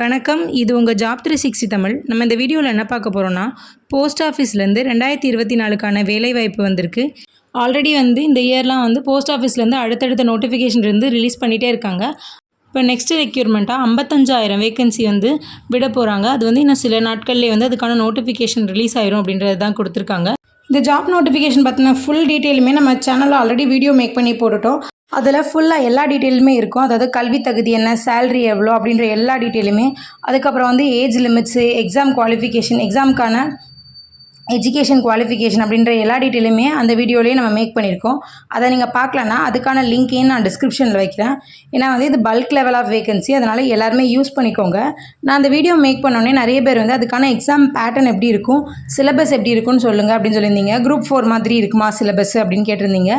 வணக்கம் இது உங்கள் ஜாப் த்ரீ சிக்ஸ்டி தமிழ். நம்ம இந்த வீடியோவில் என்ன பார்க்க போகிறோன்னா போஸ்ட் ஆஃபீஸ்லேருந்து ரெண்டாயிரத்தி இருபத்தி நாலுக்கான வேலைவாய்ப்பு வந்திருக்கு. ஆல்ரெடி வந்து இந்த இயர்லாம் வந்து போஸ்ட் ஆஃபீஸ்லேருந்து அடுத்தடுத்த நோட்டிஃபிகேஷன் இருந்து ரிலீஸ் பண்ணிகிட்டே இருக்காங்க. இப்போ நெக்ஸ்ட் ரெக்யூர்மெண்ட்டாக ஐம்பத்தஞ்சாயிரம் வேகன்சி வந்து விட போகிறாங்க அது வந்து இன்னும் சில நாட்கள்லேயே வந்து அதுக்கான நோட்டிஃபிகேஷன் ரிலீஸ் ஆயிரும் அப்படின்றது தான் கொடுத்துருக்காங்க. இந்த ஜாப் நோட்டிஃபிகேஷன் பற்றின ஃபுல் டீட்டெயிலுமே நம்ம சேனலில் ஆல்ரெடி வீடியோ மேக் பண்ணி போட்டுட்டோம். அதில் ஃபுல்லாக எல்லா டீட்டெயிலுமே இருக்கும். அதாவது கல்வி தகுதி என்ன சேலரி எவ்வளோ அப்படின்ற எல்லா டீட்டெயிலுமே அதுக்கப்புறம் வந்து ஏஜ் லிமிட்ஸு எக்ஸாம் குவாலிஃபிகேஷன் எக்ஸாமுக்கான எஜுகேஷன் குவாலிஃபிகேஷன் அப்படின்ற எல்லா டீட்டெயிலுமே அந்த வீடியோலேயே நம்ம மேக் பண்ணியிருக்கோம். அதை நீங்கள் பார்க்கலன்னா அதுக்கான லிங்க்கையும் நான் டிஸ்கிரிப்ஷனில் வைக்கிறேன். ஏன்னா வந்து இது பல்க் லெவல் ஆஃப் வேகன்சி அதனால் எல்லாருமே யூஸ் பண்ணிக்கோங்க. நான் அந்த வீடியோ மேக் பண்ணோடனே நிறைய பேர் வந்து அதுக்கான எக்ஸாம் பேட்டர்ன் எப்படி இருக்கும் சிலபஸ் எப்படி இருக்கும்னு சொல்லுங்கள் அப்படின்னு சொல்லியிருந்தீங்க. குரூப் ஃபோர் மாதிரி இருக்குமா சிலபஸ் அப்படின்னு கேட்டிருந்தீங்க.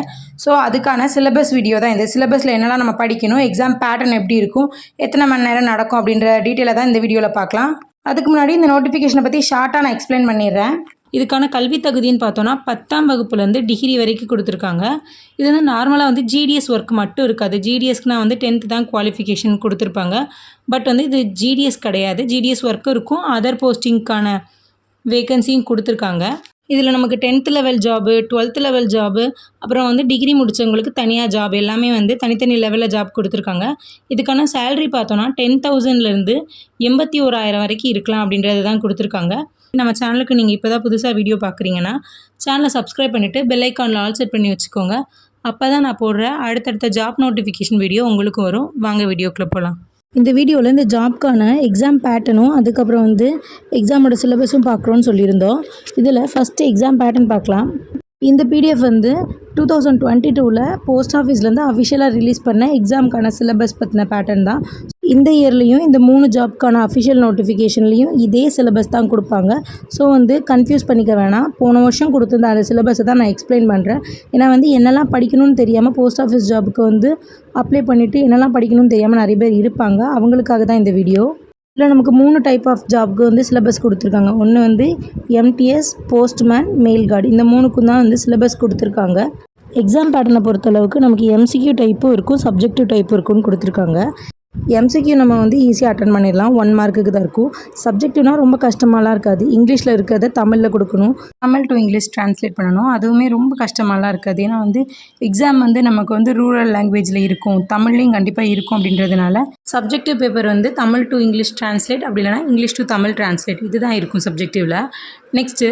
ஸோ அதுக்கான சிலபஸ் வீடியோ தான் இந்த சிலபஸில் என்னெல்லாம் நம்ம படிக்கணும் எக்ஸாம் பேட்டர்ன் எப்படி இருக்கும் எத்தனை மணி நேரம் நடக்கும் அப்படின்ற டீட்டெயிலை தான் இந்த வீடியோவில் பார்க்கலாம். அதுக்கு முன்னாடி இந்த நோட்டிஃபிகேஷனை பற்றி ஷார்ட்டாக நான் எக்ஸ்பிளைன் பண்ணிடுறேன். இதுக்கான கல்வி தகுதின்னு பார்த்தோன்னா பத்தாம் வகுப்புலேருந்து டிகிரி வரைக்கும் கொடுத்துருக்காங்க. இது வந்து நார்மலாக வந்து ஜிடிஎஸ் ஒர்க் மட்டும் இருக்காது. ஜிடிஎஸ்க்குனா வந்து டென்த்து தான் குவாலிஃபிகேஷன் கொடுத்துருப்பாங்க. பட் வந்து இது ஜிடிஎஸ் கிடையாது. ஜிடிஎஸ் ஒர்க்கும் இருக்கும். அதர் போஸ்டிங்க்கான வேகன்சியும் கொடுத்துருக்காங்க. இதில் நமக்கு tenth level job twelfth level job அப்புறம் வந்து டிகிரி முடித்தவங்களுக்கு தனியாக ஜாப் எல்லாமே வந்து தனித்தனி லெவலில் ஜாப் கொடுத்துருக்காங்க. இதுக்கான சேல்ரி பார்த்தோன்னா டென் தௌசண்ட்லேருந்து எண்பத்தி ஓராயிரம் வரைக்கும் இருக்கலாம் அப்படின்றது தான் கொடுத்துருக்காங்க. நம்ம சேனலுக்கு நீங்கள் இப்போ தான் புதுசாக வீடியோ பார்க்குறீங்கன்னா சேனலை சப்ஸ்கிரைப் பண்ணிவிட்டு பெல்லைக்கானில் ஆல் செட் பண்ணி வச்சுக்கோங்க. அப்போ தான் நான் போடுற அடுத்தடுத்த ஜாப் நோட்டிஃபிகேஷன் வீடியோ உங்களுக்கு வரும். வாங்க வீடியோக்குள்ளே போகலாம் இந்த வீடியோவில் இந்த ஜாப்க்கான எக்ஸாம் பேட்டர்னும் அதுக்கப்புறம் வந்து எக்ஸாமோட சிலபஸும் பார்க்குறோன்னு சொல்லியிருந்தோம். இதில் ஃபஸ்ட்டு எக்ஸாம் பேட்டர்ன் பார்க்கலாம் இந்த பிடிஎஃப் வந்து டூ தௌசண்ட் டுவெண்ட்டி டூவில் போஸ்ட் ஆஃபீஸ்லேருந்து அஃபிஷியலாக ரிலீஸ் பண்ண எக்ஸாம்க்கான சிலபஸ் பற்றின பேட்டர்ன் தான். இந்த இயர்லேயும் இந்த மூணு ஜாப்க்கான அஃபிஷியல் நோட்டிஃபிகேஷன்லேயும் இதே சிலபஸ் தான் கொடுப்பாங்க. ஸோ வந்து கன்ஃபியூஸ் பண்ணிக்க வேணாம். போன வருஷம் கொடுத்துருந்த அந்த சிலபஸை தான் நான் எக்ஸ்பிளைன் பண்ணுறேன் ஏன்னா வந்து என்னெல்லாம் படிக்கணும்னு தெரியாமல் போஸ்ட் ஆஃபீஸ் ஜாபுக்கு வந்து அப்ளை பண்ணிவிட்டு என்னெல்லாம் படிக்கணும்னு தெரியாமல் நிறைய பேர் இருப்பாங்க. அவங்களுக்காக தான் இந்த வீடியோ இதில் நமக்கு மூணு டைப் ஆஃப் ஜாப்க்கு வந்து சிலபஸ் கொடுத்துருக்காங்க. ஒன்று வந்து எம்டிஎஸ் போஸ்ட்மேன் மெயில் கார்டு இந்த மூணுக்கும் தான் வந்து சிலபஸ் கொடுத்துருக்காங்க. எக்ஸாம் பேட்டர்னை பொறுத்தளவுக்கு நமக்கு எம்சிக்யூ டைப்பும் இருக்கும் சப்ஜெக்டிவ் டைப்பும் இருக்கும்னு கொடுத்துருக்காங்க. எம்சிக்யூ நம்ம வந்து ஈஸியாக அட்டன் பண்ணிடலாம். ஒன் மார்க்குக்கு தான் இருக்கும். சப்ஜெக்டிவ்னால் ரொம்ப கஷ்டமாலாம் இருக்காது. இங்கிலீஷில் இருக்கிறத தமிழில் கொடுக்கணும். தமிழ் டு இங்கிலீஷ் ட்ரான்ஸ்லேட் பண்ணணும். அதுவுமே ரொம்ப கஷ்டமாலாம் இருக்காது. ஏன்னா வந்து எக்ஸாம் வந்து நமக்கு வந்து ரூரல் லாங்குவேஜில் இருக்கும். தமிழ்லையும் கண்டிப்பாக இருக்கும் அப்படின்றதுனால சப்ஜெக்டிவ் பேப்பர் வந்து தமிழ் டு இங்கிலீஷ் ட்ரான்ஸ்லேட் அப்படி இல்லைனா இங்கிலீஷ் டு தமிழ் ட்ரான்ஸ்லேட் இதுதான் இருக்கும் சப்ஜெக்டிவில் நெக்ஸ்ட்டு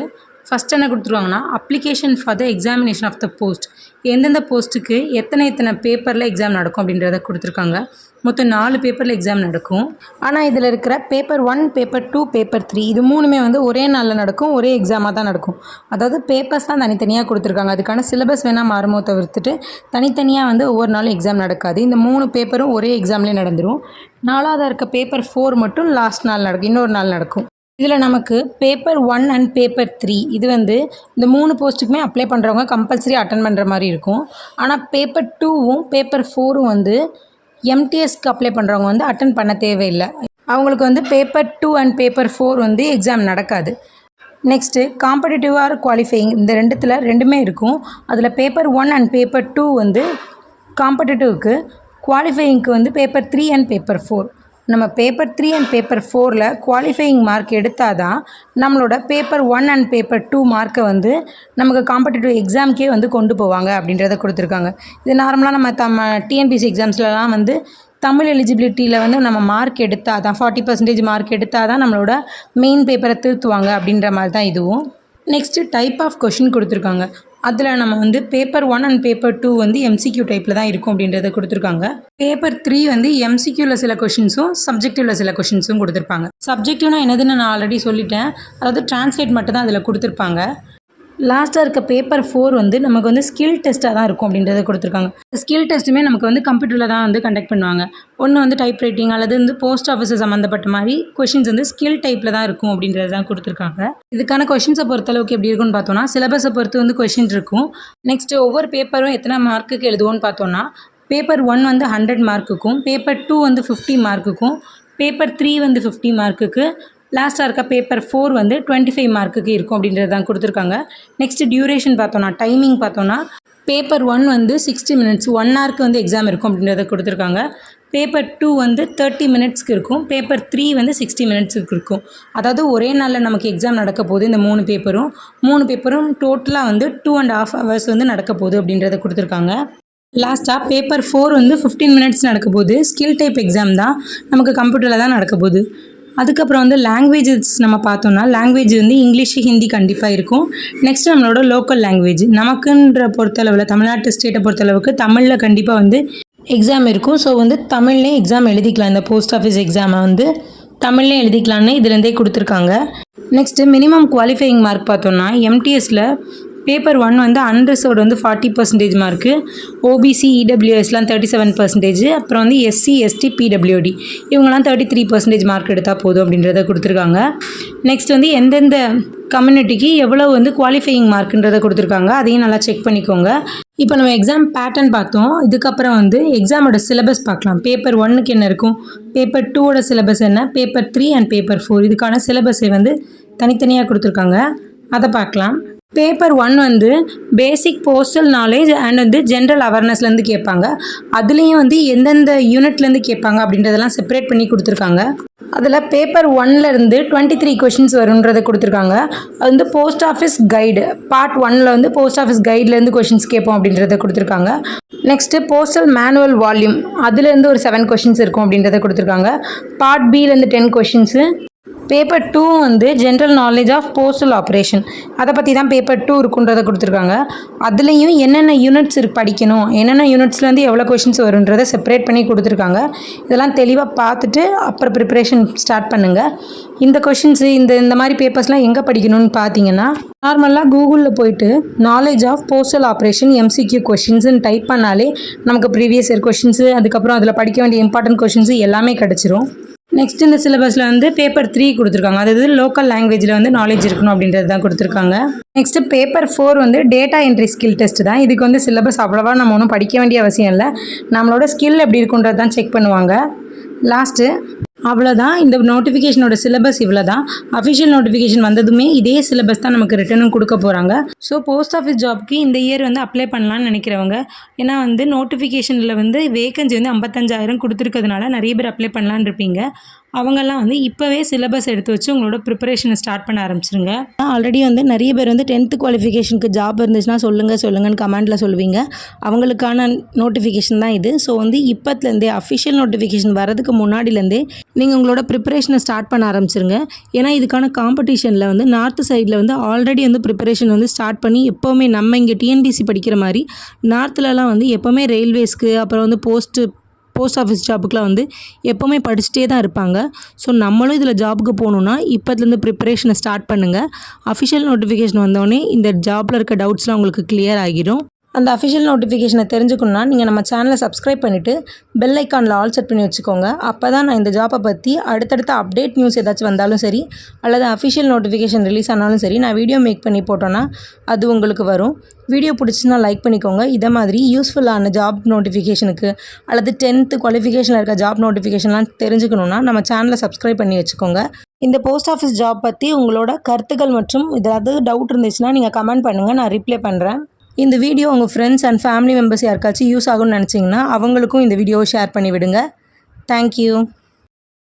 ஃபஸ்ட் என்ன கொடுத்துருவாங்கன்னா application for the examination of the post எந்தெந்த போஸ்ட்டுக்கு எத்தனை எத்தனை பேப்பரில் எக்ஸாம் நடக்கும் அப்படின்றத கொடுத்துருக்காங்க. மொத்தம் நாலு பேப்பரில் எக்ஸாம் நடக்கும். ஆனால் இதில் இருக்கிற paper one paper two paper three இது மூணுமே வந்து ஒரே நாளில் நடக்கும் ஒரே எக்ஸாமாக தான் நடக்கும். அதாவது பேப்பர்ஸ் தான் தனித்தனியாக கொடுத்துருக்காங்க. அதுக்கான சிலபஸ் வேணால் மாறுமோ தவிர்த்துட்டு தனித்தனியாக வந்து ஒவ்வொரு நாளும் எக்ஸாம் நடக்காது. இந்த மூணு பேப்பரும் ஒரே எக்ஸாம்லேயே நடந்துடும் நாலாவதாக இருக்க பேப்பர் ஃபோர் மட்டும் லாஸ்ட் நாள் நடக்கும் இன்னொரு நாள் நடக்கும். இதில் நமக்கு paper one and paper three இது வந்து இந்த மூணு போஸ்ட்டுக்குமே அப்ளை பண்ணுறவங்க கம்பல்சரி அட்டன் பண்ணுற மாதிரி இருக்கும். ஆனால் பேப்பர் டூவும் பேப்பர் ஃபோரும் வந்து எம்டிஎஸ்க்கு அப்ளை பண்ணுறவங்க வந்து அட்டன் பண்ண தேவையில்லை. அவங்களுக்கு வந்து paper two and paper four வந்து எக்ஸாம் நடக்காது. நெக்ஸ்ட்டு காம்படிட்டிவ் ஆர் குவாலிஃபையிங் இந்த ரெண்டுத்தில் ரெண்டுமே இருக்கும். அதில் paper one and paper two வந்து காம்படிட்டிவ்க்கு குவாலிஃபையிங்க்கு வந்து paper three and paper four நம்ம பேப்பர் த்ரீ அண்ட் பேப்பர் ஃபோரில் குவாலிஃபையிங் மார்க் எடுத்தால் தான் நம்மளோட paper one and paper two மார்க்கை வந்து நமக்கு காம்படிட்டிவ் எக்ஸாம்க்கே வந்து கொண்டு போவாங்க அப்படின்றத கொடுத்துருக்காங்க. இது நார்மலாக நம்ம தம்ம டிஎன்பிசி எக்ஸாம்ஸ்லலாம் வந்து தமிழ் எலிஜிபிலிட்டியில் வந்து நம்ம மார்க் எடுத்தால் தான் ஃபார்ட்டி பர்சன்டேஜ் மார்க் எடுத்தால் தான் நம்மளோட மெயின் பேப்பரை திருத்துவாங்க அப்படின்ற மாதிரி தான் இதுவும். நெக்ஸ்ட்டு டைப் ஆஃப் கொஷின் கொடுத்துருக்காங்க. அதில் நம்ம வந்து paper one and paper two வந்து எம்சிக்யூ டைப்பில் தான் இருக்கும் அப்படின்றத கொடுத்துருக்காங்க. பேப்பர் த்ரீ வந்து எம்சிக்யூவில் சில கொஷின்ஸும் சப்ஜெக்டிவில் சில கொஷின்ஸும் கொடுத்துருப்பாங்க. சப்ஜெக்டிவ்னா என்னதுன்னு நான் ஆல்ரெடி சொல்லிட்டேன். அதாவது டிரான்ஸ்லேட் மட்டும் தான் அதில் கொடுத்துருப்பாங்க. லாஸ்ட்டாக இருக்க பேப்பர் ஃபோர் வந்து நமக்கு வந்து ஸ்கில் டெஸ்ட்டாக தான் இருக்கும் அப்படின்றத கொடுத்துருக்காங்க. ஸ்கில் டெஸ்ட்டுமே நமக்கு வந்து கம்ப்யூட்டரில் தான் வந்து கண்டக்ட் பண்ணுவாங்க. ஒன்று வந்து டைப் ரைட்டிங் அல்லது வந்து போஸ்ட் ஆஃபீஸ் சம்மந்தப்பட்ட மாதிரி கொஷின்ஸ் வந்து ஸ்கில் டைப்பில் தான் இருக்கும் அப்படின்றது தான் கொடுத்துருக்காங்க. இதுக்கான கொஷின்ஸை பொறுத்தளவுக்கு எப்படி இருக்கும்னு பார்த்தோன்னா சிலபஸை பொறுத்து வந்து கொஷின் இருக்கும். நெக்ஸ்ட்டு ஒவ்வொரு பேப்பரும் எத்தனை மார்க்குக்கு எழுதுவோன்னு பார்த்தோன்னா பேப்பர் ஒன் வந்து ஹண்ட்ரட் மார்க்குக்கும் பேப்பர் டூ வந்து ஃபிஃப்டி மார்க்குக்கும் பேப்பர் த்ரீ வந்து ஃபிஃப்டி மார்க்குக்கு லாஸ்ட்டாக இருக்க பேப்பர் ஃபோர் வந்து டுவெண்ட்டி ஃபைவ் மார்க்குக்கு இருக்கும் அப்படின்றது தான் கொடுத்துருக்காங்க. நெக்ஸ்ட்டு டியூரேஷன் பார்த்தோன்னா டைமிங் பார்த்தோன்னா பேப்பர் ஒன் வந்து சிக்ஸ்டி மினிட்ஸ் ஒன் ஹவருக்கு வந்து எக்ஸாம் இருக்கும் அப்படின்றத கொடுத்துருக்காங்க. பேப்பர் டூ வந்து தேர்ட்டி மினிட்ஸ்க்கு இருக்கும் பேப்பர் த்ரீ வந்து சிக்ஸ்டி மினிட்ஸுக்கு இருக்கும். அதாவது ஒரே நாளில் நமக்கு எக்ஸாம் நடக்க போகுது இந்த மூணு பேப்பரும் மூணு பேப்பரும் டோட்டலாக வந்து டூ அண்ட் ஆஃப் ஹவர்ஸ் வந்து நடக்க போகுது அப்படின்றத கொடுத்துருக்காங்க. லாஸ்ட்டாக பேப்பர் ஃபோர் வந்து ஃபிஃப்டீன் மினிட்ஸ் நடக்க போகுது. ஸ்கில் டைப் எக்ஸாம் தான். நமக்கு கம்ப்யூட்டரில் தான் நடக்க போகுது. அதுக்கப்புறம் வந்து லாங்குவேஜஸ் நம்ம பார்த்தோம்னா லாங்குவேஜ் வந்து இங்கிலீஷ் ஹிந்தி கண்டிப்பாக இருக்கும். நெக்ஸ்ட் நம்மளோட லோக்கல் லாங்குவேஜ் நமக்குன்ற பொறுத்தளவில் தமிழ்நாட்டு ஸ்டேட்டை பொறுத்தளவுக்கு தமிழில் கண்டிப்பாக வந்து எக்ஸாம் இருக்கும். ஸோ வந்து தமிழ்லேயே எக்ஸாம் எழுதிக்கலாம். இந்த போஸ்ட் ஆஃபீஸ் எக்ஸாமை வந்து தமிழ்லேயே எழுதிக்கலான்னு இதுலேருந்தே கொடுத்துருக்காங்க. நெக்ஸ்ட்டு மினிமம் குவாலிஃபையிங் மார்க் பார்த்தோம்னா எம்டிஎஸில் பேப்பர் ஒன் வந்து அன்ரிசர்வ்டு வந்து ஃபார்ட்டி பர்சன்டேஜ் மார்க்கு ஓபிசி இடபிள்யூஎஸ்லாம் தேர்ட்டி செவன் பர்சன்டேஜ் அப்புறம் வந்து எஸ்சி எஸ்டி பிடபிள்யூடி இவங்கெல்லாம் தேர்ட்டி த்ரீ பர்சன்டேஜ் மார்க் எடுத்தால் போதும் அப்படின்றத கொடுத்துருக்காங்க. நெக்ஸ்ட் வந்து எந்தெந்த கம்யூனிட்டிக்கு எவ்வளோ வந்து குவாலிஃபையிங் மார்க்குன்றதை கொடுத்துருக்காங்க. அதையும் நல்லா செக் பண்ணிக்கோங்க. இப்போ நம்ம எக்ஸாம் பேட்டர்ன் பார்த்தோம். இதுக்கப்புறம் வந்து எக்ஸாமோட சிலபஸ் பார்க்கலாம். பேப்பர் ஒன்னுக்கு என்ன இருக்கும்? பேப்பர் டூவோட சிலபஸ் என்ன? Paper three and paper four இதுக்கான சிலபஸை வந்து தனித்தனியாக கொடுத்துருக்காங்க. அதை பார்க்கலாம். பேப்பர் ஒன் வந்து பேசிக் போஸ்டல் நாலேஜ் அண்ட் வந்து ஜென்ரல் அவேர்னஸ்லேருந்து கேட்பாங்க. அதுலேயும் வந்து எந்தெந்த யூனிட்லேருந்து கேட்பாங்க அப்படின்றதெல்லாம் செப்பரேட் பண்ணி கொடுத்துருக்காங்க. அதில் பேப்பர் ஒன்லேருந்து டுவெண்ட்டி த்ரீ கொஷின்ஸ் வருன்றதை கொடுத்துருக்காங்க. அது வந்து போஸ்ட் ஆஃபீஸ் கைடு பார்ட் ஒனில் வந்து போஸ்ட் ஆஃபீஸ் கைட்லேருந்து கொஷின்ஸ் கேட்போம் அப்படின்றத கொடுத்துருக்காங்க. நெக்ஸ்ட்டு போஸ்டல் மேனுவல் வால்யூம் அதுலேருந்து ஒரு செவன் கொஷின்ஸ் இருக்கும் அப்படின்றத கொடுத்துருக்காங்க. பார்ட் பிலேருந்து டென் கொஷின்ஸு பேப்பர் டூ வந்து general knowledge of postal operation அதை பற்றி தான் பேப்பர் டூ இருக்குன்றதை கொடுத்துருக்காங்க. அதுலேயும் என்னென்ன யூனிட்ஸ் இருக்கு படிக்கணும் என்னென்ன யூனிட்ஸ்லேருந்து எவ்வளோ கொஷின்ஸ் வருன்றதை செப்பரேட் பண்ணி கொடுத்துருக்காங்க. இதெல்லாம் தெளிவாக பார்த்துட்டு அப்புறம் ப்ரிப்பரேஷன் ஸ்டார்ட் பண்ணுங்கள் இந்த கொஷின்ஸு இந்த இந்த மாதிரி பேப்பர்ஸ்லாம் எங்கே படிக்கணும்னு பார்த்தீங்கன்னா நார்மலாக கூகுளில் போயிட்டு knowledge of postal operation MCQ கொஷின்ஸ்னு type பண்ணாலே நமக்கு ப்ரீவியஸ் இயர் கொஷின்ஸு அதுக்கப்புறம் அதில் படிக்க வேண்டிய இம்பார்ட்டன்ட் கொஷின்ஸு எல்லாமே கிடச்சிரும். நெக்ஸ்ட் இந்த சிலபஸில் வந்து பேப்பர் த்ரீ கொடுத்துருக்காங்க. அதாவது லோக்கல் லாங்குவேஜில் வந்து நாலேஜ் இருக்கணும் அப்படின்றது தான் கொடுத்துருக்காங்க. நெக்ஸ்ட் பேப்பர் ஃபோர் வந்து டேட்டா என்ட்ரி ஸ்கில் டெஸ்ட் தான். இதுக்கு வந்து சிலபஸ் அவ்வளோவா நம்ம ஒன்றும் படிக்க வேண்டிய அவசியம் இல்லை. நம்மளோட ஸ்கில் எப்படி இருக்குன்றது தான் செக் பண்ணுவாங்க. லாஸ்ட்டு அவ்வளோதான் இந்த நோட்டிஃபிகேஷனோட சிலபஸ் இவ்வளோ தான் அஃபிஷியல் நோட்டிஃபிகேஷன் வந்ததுமே இதே சிலபஸ் தான் நமக்கு ரிட்டனும் கொடுக்க போகிறாங்க ஸோ போஸ்ட் ஆஃபீஸ் ஜாப்க்கு இந்த இயர் வந்து அப்ளை பண்ணலான்னு நினைக்கிறவங்க ஏன்னா வந்து நோட்டிஃபிகேஷனில் வந்து வேகன்சி வந்து ஐம்பத்தஞ்சாயிரம் கொடுத்துருக்கிறதுனால நிறைய பேர் அப்ளை பண்ணலான்னு இருப்பீங்க. அவங்கெல்லாம் வந்து இப்போவே சிலபஸ் எடுத்து வச்சு உங்களோட ப்ரிப்பரேஷனை ஸ்டார்ட் பண்ண ஆரம்பிச்சிருங்க. ஆல்ரெடி வந்து நிறைய பேர் வந்து டென்த்து குவாலிஃபிகேஷனுக்கு ஜாப் இருந்துச்சுன்னா சொல்லுங்கள் சொல்லுங்கன்னு கமெண்ட்டில் சொல்லுவீங்க. அவங்களுக்கான நோட்டிஃபிகேஷன் தான் இது. ஸோ வந்து இப்போத்துலேருந்தே அஃபிஷியல் நோட்டிஃபிகேஷன் வரதுக்கு முன்னாடிலேருந்தே நீங்கள் உங்களோட ப்ரிப்பரேஷனை ஸ்டார்ட் பண்ண ஆரம்பிச்சிருங்க. ஏன்னா இதுக்கான காம்படிஷனில் வந்து நார்த் சைடில் வந்து ஆல்ரெடி வந்து ப்ரிப்பரேஷன் வந்து ஸ்டார்ட் பண்ணி எப்போவுமே நம்ம இங்கே டிஎன்பிசி படிக்கிற மாதிரி நார்த்துலலாம் வந்து எப்போவுமே ரயில்வேஸ்க்கு அப்புறம் வந்து போஸ்ட்டு போஸ்ட் ஆஃபீஸ் ஜாபுக்குலாம் வந்து எப்போவுமே படிச்சுட்டே தான் இருப்பாங்க. ஸோ நம்மளும் இதில் ஜாபுக்கு போகணுன்னா இப்போத்துலேருந்து ப்ரிப்பரேஷனை ஸ்டார்ட் பண்ணுங்கள் அஃபிஷியல் நோட்டிஃபிகேஷன் வந்தோடனே இந்த ஜாப்பில் இருக்க டவுட்ஸ்லாம் உங்களுக்கு கிளியர் ஆகிடும். அந்த அஃபிஷியல் நோட்டிஃபிகேஷனை தெரிஞ்சுக்கணுன்னா நீங்கள் நம்ம சேனலை சப்ஸ்கிரைப் பண்ணிவிட்டு பெல் ஐக்கானில் ஆல் செட் பண்ணி வச்சுக்கோங்க. அப்போ தான் நான் இந்த ஜாப்பை பற்றி அடுத்தடுத்த அப்டேட் நியூஸ் ஏதாச்சும் வந்தாலும் சரி அல்லது அஃபிஷியல் நோட்டிஃபிகேஷன் ரிலீஸ் ஆனாலும் சரி நான் வீடியோ மேக் பண்ணி போட்டோன்னா அது உங்களுக்கு வரும். வீடியோ பிடிச்சுன்னா லைக் பண்ணிக்கோங்க. இதை மாதிரி யூஸ்ஃபுல்லான ஜாப் நோட்டிஃபிகேஷனுக்கு அல்லது டென்த்து குவாலிஃபிகேஷனில் இருக்க ஜாப் நோட்டிஃபிகேஷன்லாம் தெரிஞ்சுக்கணுன்னா நம்ம சேனலை சப்ஸ்கிரைப் பண்ணி வச்சுக்கோங்க. இந்த போஸ்ட் ஆஃபீஸ் ஜாப் பற்றி உங்களோட கருத்துக்கள் மற்றும் ஏதாவது டவுட் இருந்துச்சுன்னா நீங்கள் கமெண்ட் பண்ணுங்கள் நான் ரிப்ளை பண்ணுறேன் இந்த வீடியோ உங்கள் ஃப்ரெண்ட்ஸ் அண்ட் ஃபேமிலி மெம்பர்ஸ் யாருக்காச்சும் யூஸ் ஆகும்னு நினச்சிங்கன்னா அவங்களுக்கும் இந்த வீடியோவை ஷேர் பண்ணி விடுங்க தேங்க்யூ